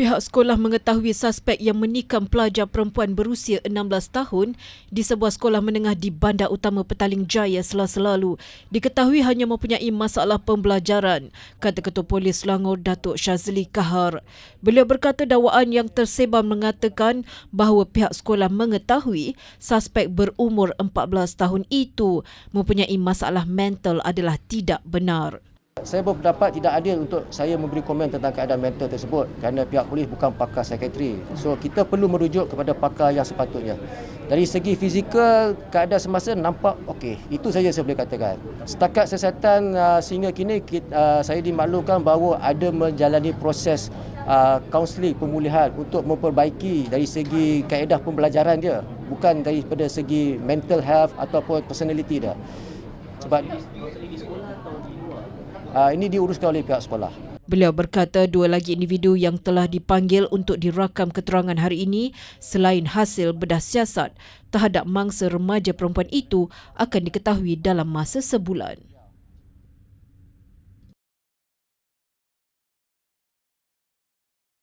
Pihak sekolah mengetahui suspek yang menikam pelajar perempuan berusia 16 tahun di sebuah sekolah menengah di Bandar Utama Petaling Jaya selasa lalu diketahui hanya mempunyai masalah pembelajaran, kata Ketua Polis Selangor Datuk Syazli Kahar. Beliau berkata dakwaan yang tersebar mengatakan bahawa pihak sekolah mengetahui suspek berumur 14 tahun itu mempunyai masalah mental adalah tidak benar. Saya berpendapat tidak adil untuk saya memberi komen tentang keadaan mental tersebut kerana pihak polis bukan pakar psikiatri. So kita perlu merujuk kepada pakar yang sepatutnya. Dari segi fizikal, keadaan semasa nampak okey. Itu saja saya boleh katakan. Setakat kesihatan uh, sehingga kini kita, uh, saya dimaklumkan bahawa ada menjalani proses kaunseling uh, pemulihan untuk memperbaiki dari segi kaedah pembelajaran dia. Bukan daripada segi mental health ataupun personality dia. Sebab uh, ini diuruskan oleh pihak sekolah. Beliau berkata dua lagi individu yang telah dipanggil untuk dirakam keterangan hari ini selain hasil bedah siasat terhadap mangsa remaja perempuan itu akan diketahui dalam masa sebulan.